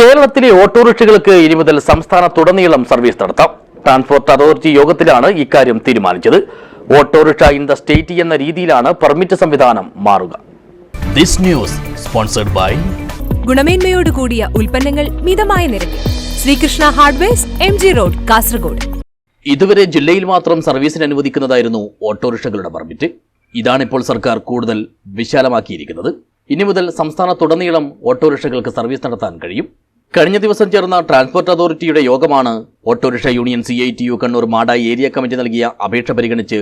കേരളത്തിലെ ഓട്ടോറിക്ഷകൾക്ക് ഇനി മുതൽ സംസ്ഥാനത്തുടനീളം സർവീസ് നടത്താം. ട്രാൻസ്പോർട്ട് അതോറിറ്റി യോഗത്തിലാണ് ഇക്കാര്യം തീരുമാനിച്ചത്. ഓട്ടോറിക്ഷ ഇൻ ദ സ്റ്റേറ്റ് എന്ന രീതിയിലാണ് പെർമിറ്റ് സംവിധാനം മാറുക. This news sponsored by ഗുണമേന്മയോട് കൂടിയ ഉൽപ്പന്നങ്ങൾ മിതമായ നിരക്കിൽ. Sreekrishna hardwares M G road Kasaragod. ഇതുവരെ ജില്ലയിൽ മാത്രം സർവീസിന് അനുവദിക്കുന്നതായിരുന്നു ഓട്ടോറിക്ഷകളുടെ പെർമിറ്റ്. ഇതാണിപ്പോൾ സർക്കാർ കൂടുതൽ വിശാലമാക്കിയിരിക്കുന്നത്. ഇനി മുതൽ സംസ്ഥാനത്തുടനീളം ഓട്ടോറിക്ഷകൾക്ക് സർവീസ് നടത്താൻ കഴിയും. കഴിഞ്ഞ ദിവസം ചേർന്ന ട്രാൻസ്പോർട്ട് അതോറിറ്റിയുടെ യോഗമാണ് auto rickshaw union C I T U Kannur Madayi area committee നൽകിയ അപേക്ഷ പരിഗണിച്ച്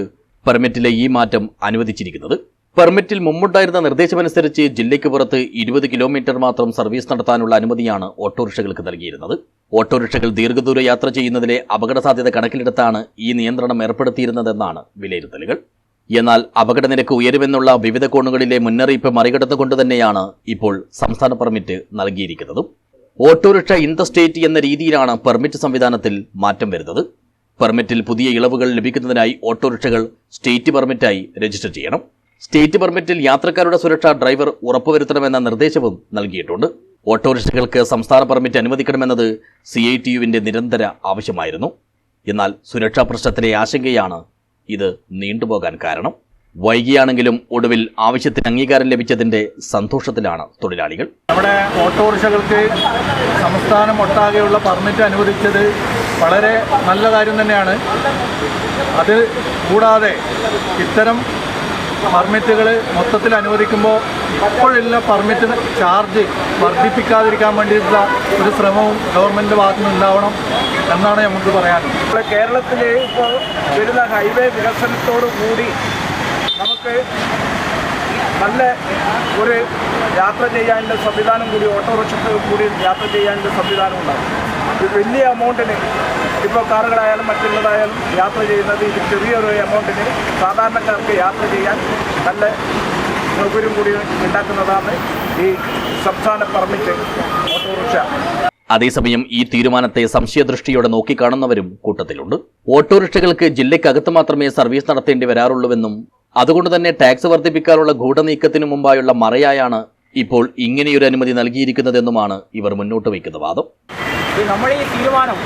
പെർമിറ്റിലെ ഈ മാറ്റം അനുവദിച്ചിരിക്കുന്നത്. പെർമിറ്റിൽ മുമ്പുണ്ടായിരുന്ന നിർദ്ദേശമനുസരിച്ച് ജില്ലയ്ക്ക് പുറത്ത് ഇരുപത് കിലോമീറ്റർ മാത്രം സർവീസ് നടത്താനുള്ള അനുമതിയാണ് ഓട്ടോറിക്ഷകൾക്ക് നൽകിയിരുന്നത്. ഓട്ടോറിക്ഷകൾ ദീർഘദൂര യാത്ര ചെയ്യുന്നതിലെ അപകട സാധ്യത കണക്കിലെടുത്താണ് ഈ നിയന്ത്രണം ഏർപ്പെടുത്തിയിരുന്നതെന്നാണ് വിലയിരുത്തലുകൾ. എന്നാൽ അപകടനിരക്ക് ഉയരുമെന്നുള്ള വിവിധ കോണുകളിലെ മുന്നറിയിപ്പ് മറികടന്നുകൊണ്ട് തന്നെയാണ് ഇപ്പോൾ സംസ്ഥാന permit നൽകിയിരിക്കുന്നതും. Auto rickshaw in the state എന്ന രീതിയിലാണ് പെർമിറ്റ് സംവിധാനത്തിൽ മാറ്റം വരുന്നത്. പെർമിറ്റിൽ പുതിയ ഇളവുകൾ ലഭിക്കുന്നതിനായി ഓട്ടോറിക്ഷകൾ സ്റ്റേറ്റ് പെർമിറ്റായി രജിസ്റ്റർ ചെയ്യണം. സ്റ്റേറ്റ് പെർമിറ്റിൽ യാത്രക്കാരുടെ സുരക്ഷ ഡ്രൈവർ ഉറപ്പുവരുത്തണമെന്ന നിർദ്ദേശവും നൽകിയിട്ടുണ്ട്. ഓട്ടോറിക്ഷകൾക്ക് സംസ്ഥാന പെർമിറ്റ് അനുവദിക്കണമെന്നത് സി ഐ ടി യുവിന്റെ നിരന്തര ആവശ്യമായിരുന്നു. എന്നാൽ സുരക്ഷാ പ്രശ്നത്തിലെ ആശങ്കയാണ് ഇത് നീണ്ടുപോകാൻ കാരണം. വൈകിയാണെങ്കിലും ഒടുവിൽ ആവശ്യത്തിന് അംഗീകാരം ലഭിച്ചതിന്റെ സന്തോഷത്തിലാണ് തൊഴിലാളികൾ. നമ്മുടെ ഓട്ടോറിക്ഷകൾക്ക് സംസ്ഥാനം ഒട്ടാകെയുള്ള പെർമിറ്റ് അനുവദിച്ചത് വളരെ നല്ല കാര്യം തന്നെയാണ്. അത് കൂടാതെ ഇത്തരം പെർമിറ്റുകൾ മൊത്തത്തിൽ അനുവദിക്കുമ്പോൾ ഇപ്പോഴുള്ള പെർമിറ്റ് ചാർജ് വർദ്ധിപ്പിക്കാതിരിക്കാൻ വേണ്ടിയിട്ടുള്ള ഒരു ശ്രമവും ഗവൺമെന്റ് ഭാഗത്തു നിന്ന് ഉണ്ടാവണം എന്നാണ് നമുക്ക് പറയാനുള്ളത്. നമ്മുടെ കേരളത്തിൽ ഇപ്പോൾ വരുന്ന ഹൈവേ വികസനത്തോടു കൂടി നമുക്ക് നല്ല ഒരു യാത്ര ചെയ്യാനുള്ള സംവിധാനം കൂടി ഓട്ടോറിക്ഷ കൂടി യാത്ര ചെയ്യാനുള്ള സംവിധാനം ഉണ്ടാകും. വലിയ എമൗണ്ടിന് ഇപ്പോൾ കാറുകളായാലും മറ്റുള്ളതായാലും യാത്ര ചെയ്യുന്നത് ഇത് ചെറിയൊരു എമൗണ്ടിന് സാധാരണക്കാർക്ക് യാത്ര ചെയ്യാൻ നല്ല സൗകര്യം കൂടി ഉണ്ടാക്കുന്നതാണ് ഈ സംസ്ഥാന പെർമിറ്റ് ഓട്ടോറിക്ഷ. അതേസമയം ഈ തീരുമാനത്തെ സംശയദൃഷ്ടിയോടെ നോക്കിക്കാണുന്നവരും കൂട്ടത്തിലുണ്ട്. ഓട്ടോറിക്ഷകൾക്ക് ജില്ലയ്ക്കകത്ത് മാത്രമേ സർവീസ് നടത്തേണ്ടി വരാറുള്ളൂവെന്നും അതുകൊണ്ട് തന്നെ ടാക്സ് വർദ്ധിപ്പിക്കാനുള്ള ഗൂഢനീക്കത്തിനു മുമ്പായുള്ള മറയായാണ് ഇപ്പോൾ ഇങ്ങനെയൊരു അനുമതി നൽകിയിരിക്കുന്നതെന്നുമാണ് ഇവർ മുന്നോട്ട് വയ്ക്കുന്ന വാദം. നമ്മുടെ ഈ തീരുമാനം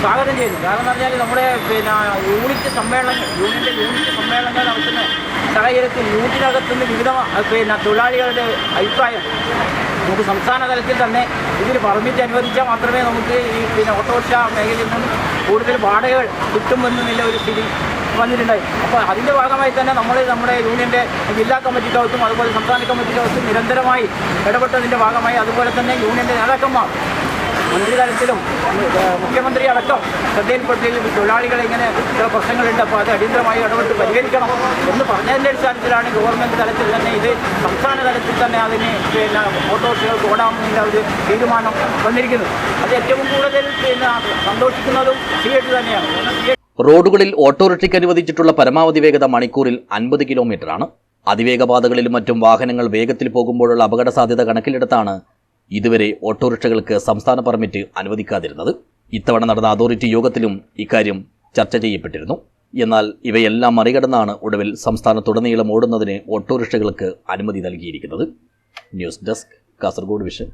സ്വാഗതം ചെയ്യുന്നു. കാരണം പറഞ്ഞാൽ നമ്മുടെ പിന്നെ യൂണിറ്റ് സമ്മേളനം യൂണിറ്റ് യൂണിറ്റ് സമ്മേളനങ്ങൾ നടത്തുന്ന സാഹചര്യത്തിൽ യൂണിറ്റിനകത്തുനിന്ന് വിവിധ അഹ് പിന്നെ തൊഴിലാളികളുടെ അഭിപ്രായം നമുക്ക് സംസ്ഥാന തലത്തിൽ തന്നെ ഇതിന് പെർമിറ്റ് അനുവദിച്ചാൽ മാത്രമേ നമുക്ക് ഈ പിന്നെ ഓട്ടോറിക്ഷ മേഖലയിൽ നിന്നും കൂടുതൽ വാടകകൾ കിട്ടുമെന്നുള്ള ഒരു സ്ഥിതി വന്നിട്ടുണ്ടായി. അപ്പോൾ അതിന്റെ ഭാഗമായി തന്നെ നമ്മൾ നമ്മുടെ യൂണിയന്റെ ജില്ലാ കമ്മിറ്റിക്കകത്തും അതുപോലെ സംസ്ഥാന കമ്മിറ്റിക്കകത്തും നിരന്തരമായി ഇടപെട്ടതിന്റെ ഭാഗമായി അതുപോലെ തന്നെ യൂണിയന്റെ നേതാക്കന്മാർ മന്ത്രിതലത്തിലും മുഖ്യമന്ത്രി അടക്കം ശ്രദ്ധയിൽപ്പെടുത്തിയ തൊഴിലാളികളെ ഇങ്ങനെ ചില പ്രശ്നങ്ങളുണ്ട്. അപ്പോൾ അത് അടിയന്തരമായി ഇടപെട്ട് പരിഹരിക്കണം എന്ന് പറഞ്ഞതിന്റെ അടിസ്ഥാനത്തിലാണ് ഗവൺമെന്റ് തലത്തിൽ തന്നെ ഇത് സംസ്ഥാന തലത്തിൽ തന്നെ അതിന് പിന്നെ ഓട്ടോറിക്ഷകൾക്ക് ഓടാമെന്നുള്ള ഒരു തീരുമാനം വന്നിരിക്കുന്നത് അത് ഏറ്റവും കൂടുതൽ പിന്നെ സന്തോഷിക്കുന്നതും സി തന്നെയാണ്. റോഡുകളിൽ ഓട്ടോറിക്ഷയ്ക്ക് അനുവദിച്ചിട്ടുള്ള പരമാവധി വേഗത മണിക്കൂറിൽ അൻപത് കിലോമീറ്ററാണ്. അതിവേഗപാതകളിലും മറ്റും വാഹനങ്ങൾ വേഗത്തിൽ പോകുമ്പോഴുള്ള അപകട സാധ്യത കണക്കിലെടുത്താണ് ഇതുവരെ ഓട്ടോറിക്ഷകൾക്ക് സംസ്ഥാന പെർമിറ്റ് അനുവദിക്കാതിരുന്നത്. ഇത്തവണ നടന്ന അതോറിറ്റി യോഗത്തിലും ഇക്കാര്യം ചർച്ച ചെയ്യപ്പെട്ടിരുന്നു. എന്നാൽ ഇവയെല്ലാം മറികടന്നാണ് ഒടുവിൽ സംസ്ഥാനത്തുടനീളം ഓടുന്നതിന് ഓട്ടോറിക്ഷകൾക്ക് അനുമതി നൽകിയിരിക്കുന്നത്. News desk Kasaragod vision.